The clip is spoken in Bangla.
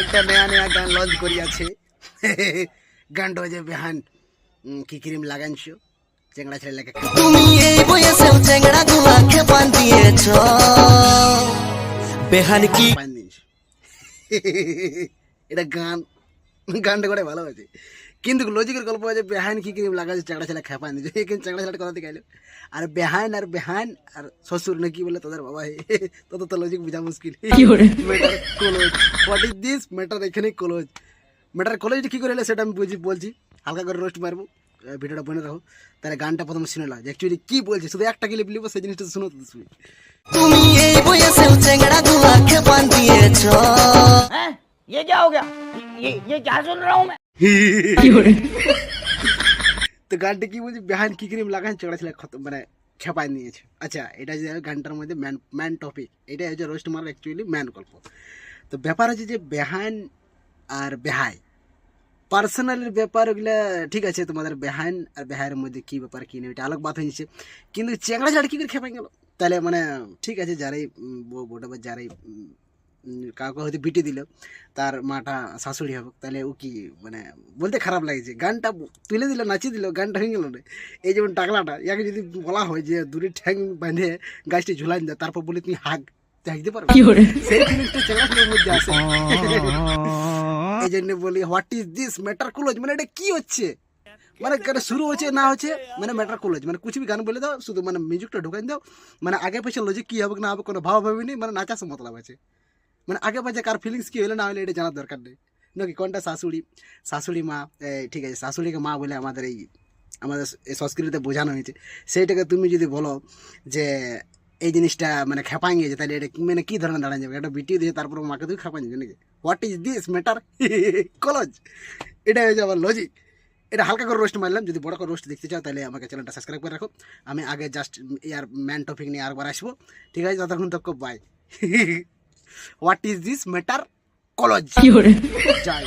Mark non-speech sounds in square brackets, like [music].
একটা নয়া নয়া গান লঞ্চ করিয়াছে। গানটা যে বেহান উম, কি ক্রিম লাগাইছো চেংড়া ছেলে লেগে তুমি এই বয়সেও চেংড়া গুলা খেপান দিয়েছ। বেহান কি এটা গান। গানটা করে ভালো আছে কিন্তু লজিকের গল্প আছে বেহান কি ক্রিম লাগাচ্ছে চেংড়া ছেলে খেপান দিচ্ছে কিন্তু চেংড়া ছেলেটা কথা দেখাইলো আর বেহান আর বেহান আর শ্বশুর নাকি বলে তোদের বাবা হে তত তো লজিক বোঝা মুশকিল matter callose what is this matter এখানে কলোজ ম্যাটার কলেজটা কী করে এলে সেটা আমি বুঝি বলছি হালকা করে রোস্ট মারবো আহ, ভিডিওটা বনে রাখো তাহলে গানটা প্রথমে শুনে নাও অ্যাকচুয়ালি কী বলছে শুধু একটা গেলে বলিব সেই জিনিসটা শুনো তো শুনি তুমি এই বয়সেও চেংড়া গুলা খেপান দিয়েছ हैं ये क्या हो गया ये ये क्या सुन रहा हूँ मैं [laughs] তো গানটা কি বলছি? বেহান কি ক্রিম লাগান চড়া ছিল মানে খেপায় নিয়েছে। আচ্ছা এটা যে গানটার মধ্যে ম্যান ম্যান টপিক এটা হচ্ছে রোস্ট মারার অ্যাকচুয়ালি ম্যান গল্প। তো ব্যাপার হচ্ছে যে বেহান আর বেহাই পার্সোনালের ব্যাপার ওগুলা ঠিক আছে, তোমাদের বেহান আর বেহাইয়ের মধ্যে কী ব্যাপার, কী নেই, এটা আলোক বাত হয়েছে কিন্তু চেংড়া ছাড়া কী করে খেপাই গেল? তাহলে মানে ঠিক আছে, যারাই বউটা বা যারাই কাউকে হয়তো বিটে দিল তার মাটা শাশুড়ি হবে। তাহলে ও কি মানে বলতে খারাপ লাগছে গানটা তুলে দিল নাচিয়ে দিল গানটা হয়ে গেল না এই যেমন টাকলাটা ইয়াকে যদি বলা হয় যে দূরে ঠ্যাং বাঁধে গাছটি ঝুলান দেয় তারপর বলে তুমি হাগ হাগতে পারবে? সেই জিনিসটা চেংড়াগুলোর মধ্যে আসে এই জন্য বলি what is this matter close মানে এটা কি হচ্ছে? মানে কেন শুরু হচ্ছে না হচ্ছে? মানে ম্যাটার ক্লোজ মানে কিছু গান বলে দাও শুধু মানে মিউজিকটা ঢুকাই দাও। মানে আগে পেছনে লজিক কি হবে না হবে কোনো ভাব ভাবিনি মানে নাচা সে মতলব আছে। মানে আগে পাশে কার ফিলিংস কি হলো না হলে এটা জানার দরকার নেই। নাকি কোনটা শাশুড়ি শাশুড়ি মা ঠিক আছে, শাশুড়িকে মা বলে আমাদের এই আমাদের এই সংস্কৃতিতে বোঝানো হয়েছে। সেইটাকে তুমি যদি বলো যে এই জিনিসটা মানে খেপাই গেছে তাহলে এটা মানে কী ধরনের দাঁড়ান যাবে? একটা বিটিয়ে দিয়ে তারপর মাকে তুই খেপাই যাবে নাকি? What is this matter college. এটা হয়েছে আমার লজিক এটা হালকা করে রোস্ট মারলাম, যদি বড় করে রোস্ট দেখতে চাও, তাহলে আমাকে চ্যানেলটা সাবস্ক্রাইব করে রাখো। আমি আগে জাস্ট ইয়ার ম্যান টপিক নিয়ে আরেকবার আসব। ঠিক আছে, ততক্ষণ তক bye [laughs] what is this matter college যাই